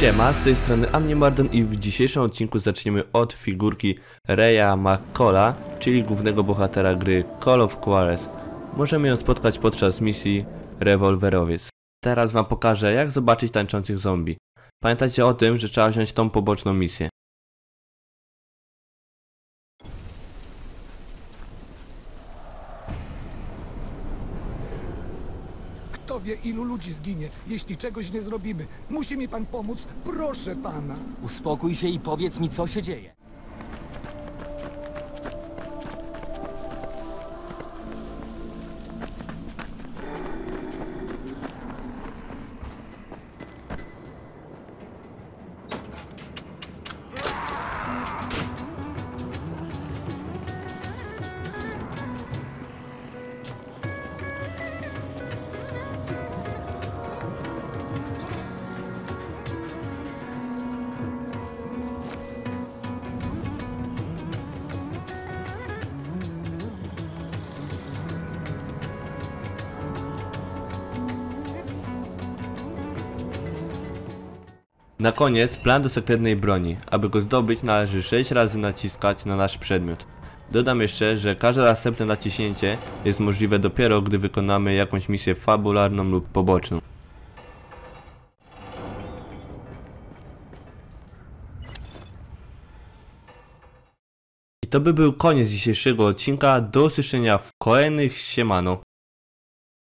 Siema, z tej strony Amnie Marden i w dzisiejszym odcinku zaczniemy od figurki Reya McCalla, czyli głównego bohatera gry Call of Juarez. Możemy ją spotkać podczas misji Rewolwerowiec. Teraz wam pokażę jak zobaczyć tańczących zombie. Pamiętajcie o tym, że trzeba wziąć tą poboczną misję. Kto wie, ilu ludzi zginie, jeśli czegoś nie zrobimy. Musi mi pan pomóc, proszę pana. Uspokój się i powiedz mi, co się dzieje. Na koniec plan do sekretnej broni. Aby go zdobyć należy 6 razy naciskać na nasz przedmiot. Dodam jeszcze, że każde następne naciśnięcie jest możliwe dopiero gdy wykonamy jakąś misję fabularną lub poboczną. I to by był koniec dzisiejszego odcinka. Do usłyszenia w kolejnych siemano.